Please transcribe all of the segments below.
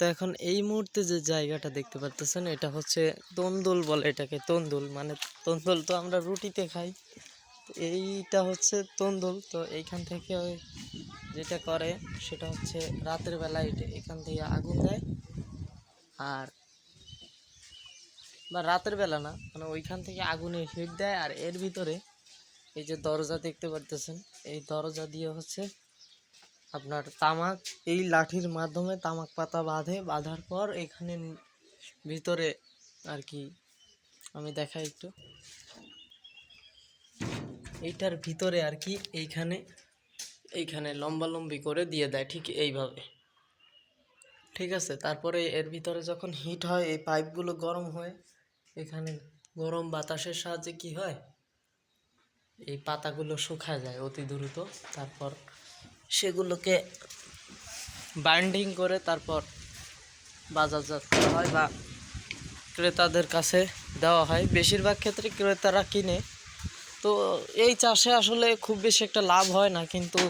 তো এখন এই মুহূর্তে যে জায়গাটা দেখতে পারতেছেন, এটা হচ্ছে তন্দুল বলে এটাকে, তন্দুল। মানে তন্দুল তো আমরা রুটিতে খাই। এইটা হচ্ছে তন্দুল। তো এইখান থেকে যেটা করে, সেটা হচ্ছে রাতের বেলা এখান থেকে আগুন দেয়। আর বা রাতের বেলা না মানে ওইখান থেকে আগুনে হিট দেয়। আর এর ভিতরে এই যে দরজা দেখতে পারতেছেন, এই দরজা দিয়ে হচ্ছে আপনার তামাক, এই লাঠির মাধ্যমে তামাক পাতা বাঁধে, বাঁধার পর এখানে ভিতরে আর কি, আমি দেখাই একটু। এইটার ভিতরে আর কি, এইখানে এইখানে লম্বা লম্বি করে দিয়ে দেয়, ঠিক এইভাবে। ঠিক আছে, তারপরে এর ভিতরে যখন হিট হয়, এই পাইপগুলো গরম হয়ে, এখানে গরম বাতাসের সাহায্যে কি হয়? এই পাতাগুলো শুকায় যায় অতি দ্রুত, তারপর সেগুলোকে বাইন্ডিং করে তারপর বাজারজাত করা হয় বা ক্রেতাদের কাছে দেওয়া হয়। বেশিরভাগ ক্ষেত্রে ক্রেতারা কিনে। তো এই চাষে আসলে খুব বেশি একটা লাভ হয় না, কিন্তু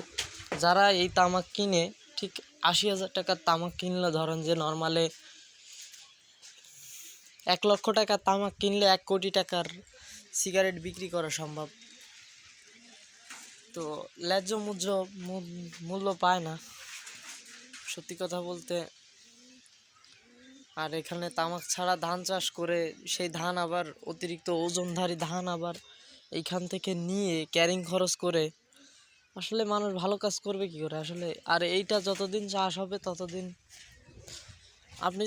যারা এই তামাক কিনে, ঠিক আশি হাজার টাকার তামাক কিনলে, ধরেন যে নর্মালে এক লক্ষ টাকার তামাক কিনলে এক কোটি টাকার সিগারেট বিক্রি করা সম্ভব। তো ন্যায্য মূল্য, মূল- মূল্য পায় না। সত্যি কথা বলতে, আর এখানে তামাক ছাড়া ধান চাষ করে সেই ধান আবার অতিরিক্ত ওজনধারী ধান আবার এইখান থেকে নিয়ে ক্যারিং খরচ করে, আসলে মানুষ ভালো কাজ করবে কি করে? আসলে, আর এইটা যতদিন চাষ হবে ততদিন আপনি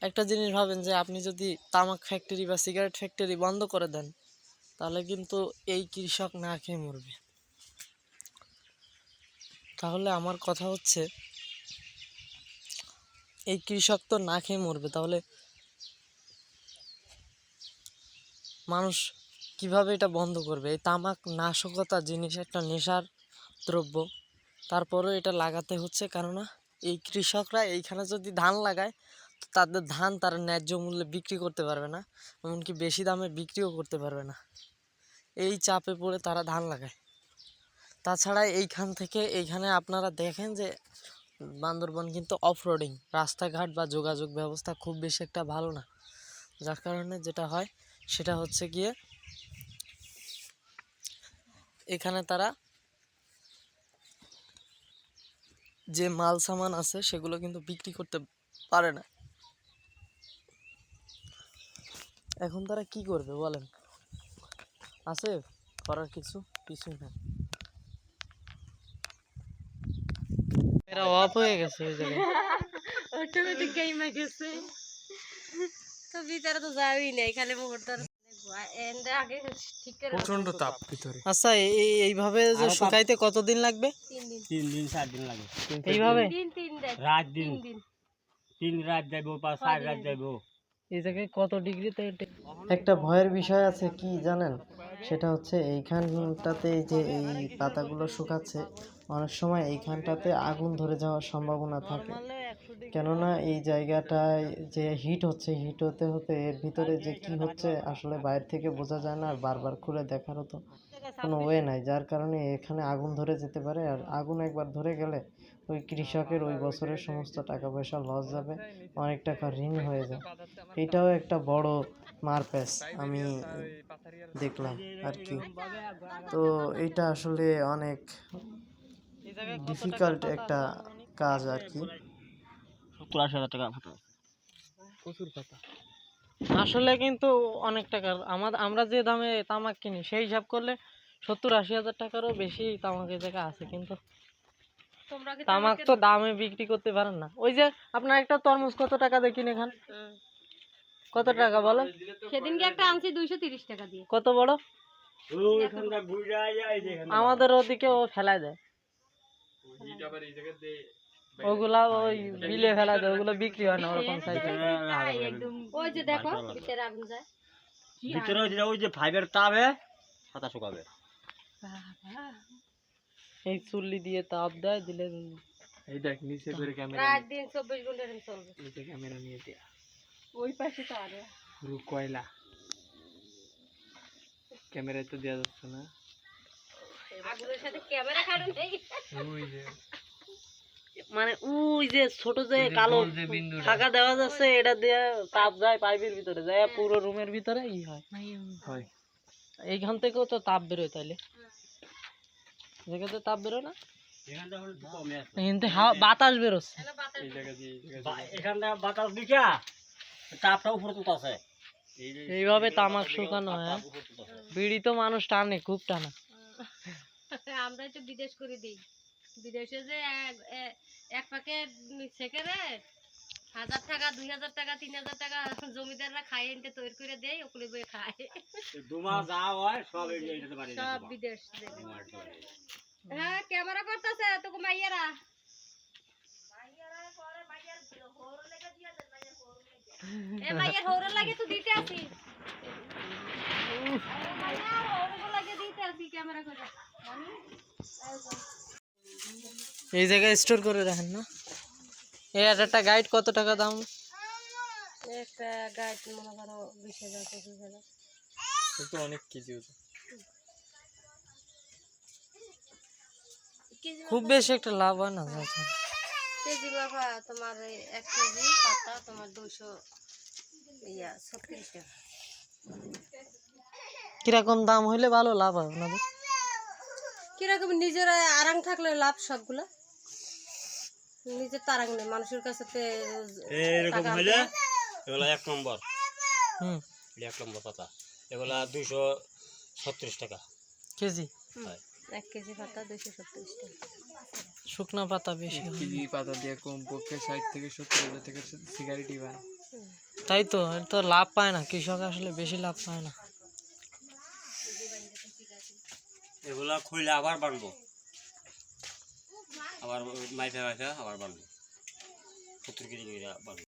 একটা জিনিস ভাবেন যে আপনি যদি তামাক ফ্যাক্টরি বা সিগারেট ফ্যাক্টরি বন্ধ করে দেন, তাহলে কিন্তু এই কৃষক না খেয়ে মরবে। তাহলে আমার কথা হচ্ছে, এই কৃষক তো না খেয়ে মরবে, তাহলে মানুষ কীভাবে এটা বন্ধ করবে? এই তামাক নাশকতা জিনিস একটা নেশার দ্রব্য, তারপরেও এটা লাগাতে হচ্ছে, কেননা এই কৃষকরা এইখানে যদি ধান লাগায়, তো তাদের ধান তারা ন্যায্য মূল্যে বিক্রি করতে পারবে না, এমনকি বেশি দামে বিক্রিও করতে পারবে না। এই চাপে পড়ে তারা ধান লাগায়। তাছাড়া এইখান থেকে এইখানে আপনারা দেখেন যে বান্দরবন কিন্তু অফ রোডিং রাস্তাঘাট বা যোগাযোগ ব্যবস্থা খুব বেশি একটা ভালো না। যার কারণে যেটা হয়, সেটা হচ্ছে গিয়ে এখানে তারা যে মাল সামান আছে, সেগুলো কিন্তু বিক্রি করতে পারে না। এখন তারা কি করবে বলেন? আছে করার কিছু কিছুই না এরা অফ হয়ে গেছে ওই জায়গায়। অটোমেটিক গেমে গেছে। তো ভিতরে তো যাবই না এখানে মুহূর্তে এন্ডে আগে ঠিক করে প্রচণ্ড তাপ ভিতরে। আচ্ছা এই এই- এইভাবে যে শুকাইতে কতদিন লাগবে? তিন দিন। চার দিন লাগে। এইভাবে? তিন তিন দিন রাত দিন। তিন রাত যাইবো বা চার রাত যাইবো। এই জায়গায় কত ডিগ্রিতে একটা ভয়ের বিষয় আছে কি জানেন? সেটা হচ্ছে এইখানটাতে যে এই পাতাগুলো শুকাচ্ছে অনেক সময় এইখানটাতে আগুন ধরে যাওয়ার সম্ভাবনা থাকে। কেননা এই জায়গাটায় যে হিট হচ্ছে হিট হতে হতে এর ভিতরে যে কি হচ্ছে আসলে বাইরে থেকে বোঝা যায় না আর বারবার খুলে দেখারও তো কোনো ওয়ে নাই। যার কারণে এখানে আগুন ধরে যেতে পারে আর আগুন একবার ধরে গেলে ওই কৃষকের ওই বছরের সমস্ত টাকা পয়সা লস যাবে অনেক টাকা ঋণ হয়ে যায়। এটাও একটা বড় মারপ্যাচ আমি দেখলাম আর কি। তো এটা আসলে অনেক ডিফিকাল্ট একটা কাজ আর কি সত্তর আশি হাজার টাকা ফাটা প্রচুর কথা আসলে কিন্তু অনেক টাকার। আমাদের আমরা যে দামে তামাক কিনি সেই হিসাব করলে সত্তর আশি হাজার টাকারও বেশি তামাকের জায়গা আছে কিন্তু তামাক তো দামে বিক্রি করতে পারেন না। ওই যে আপনার একটা তরমুজ কত টাকা দিয়ে কিনে খান? কত টাকা বলো? সেদিনকে একটা আনছি দুইশো তিরিশ টাকা দিয়ে। কত বড়? আমাদের ওদিকে ও ফেলায় দেয়। ওগুলা ওই বিলে ফেলায় দেয় ওগুলো বিক্রি হয় না ওরকম সাইজের ওই যে দেখো ভিতরে আগুন যায়। ভিতরে ওই যে ওই যে ফাইবার তাপে ছাতা শুকাবে। এই চুল্লি দিয়ে তাপ দেয় দিলে এই দেখ নিচে করে ক্যামেরা রাত দিন চব্বিশ ঘণ্টা এরকম চলবে। নিচে ক্যামেরা নিয়ে দিয়া। ওই পাশে তো আরে। পুরো কয়লা। ক্যামেরায় তো দেওয়া যাচ্ছে না। আগুনের সাথে ক্যামেরা কারণ নেই। ওই যে। মানে ওই যে ছোট যে কালো ফাঁকা দেওয়া যাচ্ছে এটা দিয়ে তাপ যায় পাইপের ভিতরে যায় পুরো রুমের ভিতরে ই হয়। হয়। এইখান থেকেও তো তাপ বেরোয় তাইলে। যেখানে তাপ বেরোয় না কিন্তু বাতাস বেরোচ্ছে। এখানটা বাতাস দিকা তাপটা উপরে তুলতে আছে এইভাবে তামাক শুকানো হয়। বিড়ি তো মানুষ টানে খুব টানা। আমরা একটু বিদেশ করে দিই। বিদেশে যে এক- প্যাকেট সিগারেট হাজার টাকা দুই হাজার টাকা তিন হাজার টাকা জমিদাররা খাই এনতে তৈরি করে দেয় ওগুলো বয়ে খায়। দুমাস যা হয় সব সব বিদেশ হ্যাঁ ক্যামেরা করতেছে তোকে মাইয়ারা। এ মাইয়ার হৌরের লাগে তো দিতে আসি। মাইয়ার হৌরের লাগে দিতে আসি ক্যামেরা করে। এই জায়গায় স্টোর করে রাখেন না। এই এক একটা গাইড কত টাকা দাম? একটা গাইড মনে করো বিশ হাজার পঁচিশ হাজার। তো অনেক কেজি খুব বেশি একটা লাভ হয় না আচ্ছা। কেজি বাবা তোমার এই এক কেজি পাতা তোমার দুশো ইয়া ছত্রিশ টাকা। কীরকম দাম হইলে ভালো লাভ হয় আপনাদের? কীরকম নিজের আরাম থাকলে লাভ সবগুলা? নিজের তারাং নেই মানুষের কাছে এরকম হইলে এগুলা এক নম্বর। হুম। এক নম্বর পাতা। এগুলা দুইশো ছত্রিশ টাকা। কেজি? এক কেজি পাতা দুশো সত্তরিশ টাকা। শুকনা পাতা বেশি কেজি পাতা দিয়ে কমপক্ষে ষাট থেকে সত্তর হাজার টাকা সিগারেটই বানায়। তাই তো তো লাভ পায় না কৃষক আসলে বেশি লাভ পায় না। এগুলা খুইলে আবার বানবো। আবার মাইফে মাইফে আবার বানলো সত্তর কেজি